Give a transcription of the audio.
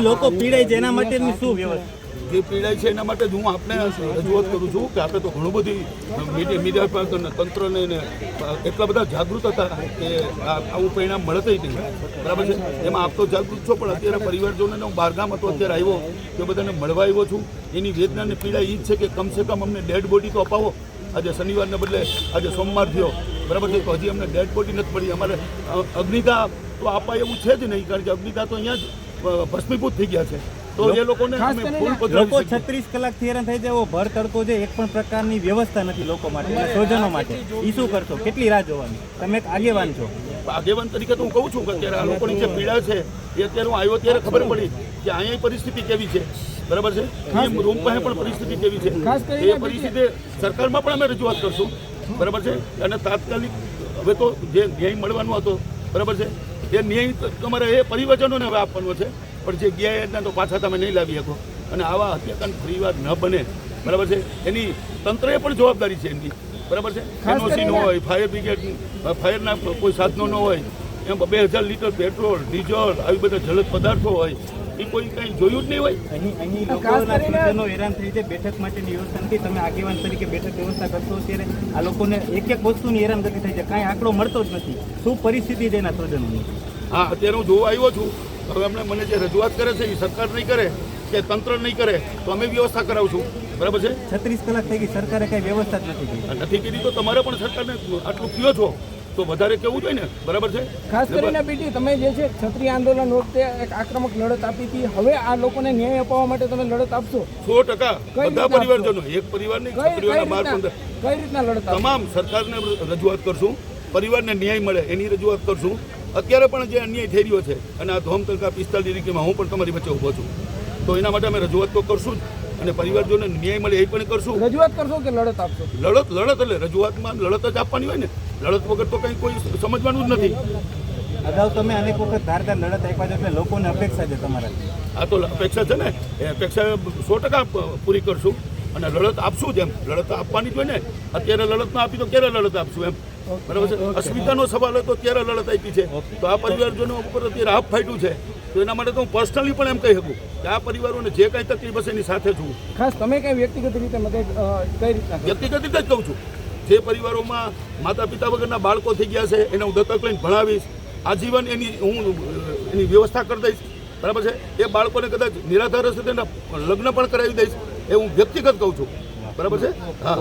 જે લોકો પીડાય છે, એના માટેની શું વ્યવસ્થા જે પીડાય છે, એના માટે હું આપને રજૂઆત કરું છું કે આપણે તો ઘણું બધી મીડિયા તંત્રને એટલા બધા જાગૃત હતા કે આવું પરિણામ મળતે નહીં. બરાબર છે? એમાં આપ તો જાગૃત છો, પણ અત્યારે પરિવારજનોને હું બહારગામ હતો, અત્યારે આવ્યો, તે બધાને મળવા આવ્યો છું. એની વેદનાને પીડા એ જ છે કે કમસે કમ અમને ડેડ બોડી તો અપાવો. આજે શનિવારને બદલે આજે સોમવાર થયો. બરાબર છે? તો હજી અમને ડેડ બોડી નથી પડી. અમારે અગ્નિદા તો અપાય એવું છે જ નહીં, કારણ કે અગ્નિદા તો અહીંયા જ ભસ્મીભૂત થઈ ગયા છે. તો એ લોકોને લોકો. છત્રીસ કલાકથી હેરાન થઈ જાય એવો ભર તડકો છે એક પણ પ્રકારની વ્યવસ્થા નથી લોકો માટે સ્વજનો માટે. એ શું કરશો? કેટલી રાહ જોવાની? તમે એક આગેવાન છો. આગેવાન તરીકે તો હું કહું છું કે અત્યારે આ લોકોની જે પીડા છે એ અત્યારે હું આવ્યો ત્યારે ખબર પડી કે અહીંયા પરિસ્થિતિ કેવી છે. બરાબર છે? રૂમ પાસે પણ પરિસ્થિતિ કેવી છે. એ પરિસ્થિતિ સરકારમાં પણ અમે રજૂઆત કરશું. બરાબર છે? અને તાત્કાલિક હવે તો જે ન્યાય મળવાનો હતો બરાબર છે? એ નિયમિત તમારે એ પરિવર્તનોને હવે આપવાનું છે. પણ જે ગયા એના તો પાછા તમે નહીં લાવી શકો. અને આવા હત્યાકાંડ ફરીવાર ન બને. બરાબર છે? એની તંત્રએ પણ જવાબદારી છે એની. બરાબર છે? એનઓસી ન હોય ફાયર બ્રિગેડ ફાયરના કોઈ સાધનો ન હોય. એમ બે હજાર લીટર પેટ્રોલ ડીઝલ આવી બધા જલદ પદાર્થો હોય. એ કોઈ કંઈ જોયું જ નહીં હોય. અહીં અહીં લોકોના હેરાન થઈ જાય બેઠક માટેની વ્યવસ્થા નથી તમે આગેવાન તરીકે બેઠક વ્યવસ્થા કરશો ત્યારે આ લોકોને એક એક વસ્તુની હેરાનગતિ થઈ છે કાંઈ આંકડો મળતો જ નથી. શું પરિસ્થિતિ છે એના સ્વજનોની? હા અત્યારે હું જોવા આવ્યો છું. હવે એમણે મને જે રજૂઆત કરે છે એ સરકાર નહીં કરે કે તંત્ર નહીં કરે તો અમે વ્યવસ્થા કરાવશું. બરાબર છે? છત્રીસ કલાક થઈ ગઈ સરકારે કઈ વ્યવસ્થા જ નથી કરી. નથી કીધી તો તમારે પણ સરકારને આટલું કયો છો? તો વધારે કેવું જોઈએ ને? બરાબર છે? ખાસ કરીને બેટી તમે જે છે ક્ષત્રિય આંદોલન વખતે એક આક્રમક લડત આપી હતી. હવે આ લોકોને ન્યાય અપાવવા માટે તમે લડત આપશો? સો ટકા. બધા પરિવારજનો એક પરિવાર નહીં ક્ષત્રિયોના બાર પંદર. કઈ રીતના લડત તમામ સરકારને રજૂઆત કરશું. પરિવારને ન્યાય મળે એની રજૂઆત કરશું. અત્યારે પણ જે અન્યાય થઈ રહ્યો છે અને આ ધોમ તડકા પિસ્તાલીસ ડિગ્રીમાં હું પણ તમારી વચ્ચે ઊભો છું. તો એના માટે અમે રજૂઆત તો કરશું જ. અને પરિવારજોને ન્યાય મળે એ પણ કરશું. રજૂઆત કરશો કે લડત આપશો? લડત લડત એટલે રજૂઆતમાં લડત જ આપવાની હોય ને. લડત વગર તો કંઈ કોઈ સમજવાનું જ નથી. અગાઉ તમે અનેક વખત ધારદાર લડત આપ્યા છે એટલે લોકોને અપેક્ષા છે તમારા આ તો અપેક્ષા છે ને. એ અપેક્ષા સો ટકા પૂરી કરશું. અને લડત આપશું જ એમ. લડત તો આપવાની જોઈએ ને અત્યારે લડત ના આપી તો ક્યારે લડત આપશું એમ? બરાબર છે? અસ્મિતાનો સવાલ હોય તો ક્યારે લડત આપી છે. તો આ પરિવારજનો ઉપર અત્યારે હાફ ફાટ્યું છે. તો એના માટે તો હું પર્સનલી પણ એમ કહી શકું કે આ પરિવારોને જે કાંઈ તકલીફ હશે એની સાથે છું ખાસ તમે કઈ વ્યક્તિગત રીતે મદદ કઈ રીતના વ્યક્તિગત રીતે જ કહું છું. જે પરિવારોમાં માતા પિતા વગરના બાળકો થઈ ગયા છે એને હું દત્તક લઈને ભણાવીશ. આજીવન એની હું એની વ્યવસ્થા કરી દઈશ. બરાબર છે? એ બાળકોને કદાચ નિરાધાર હશે તેના લગ્ન પણ કરાવી દઈશ. એ હું વ્યક્તિગત કહું છું. બરાબર છે? હા.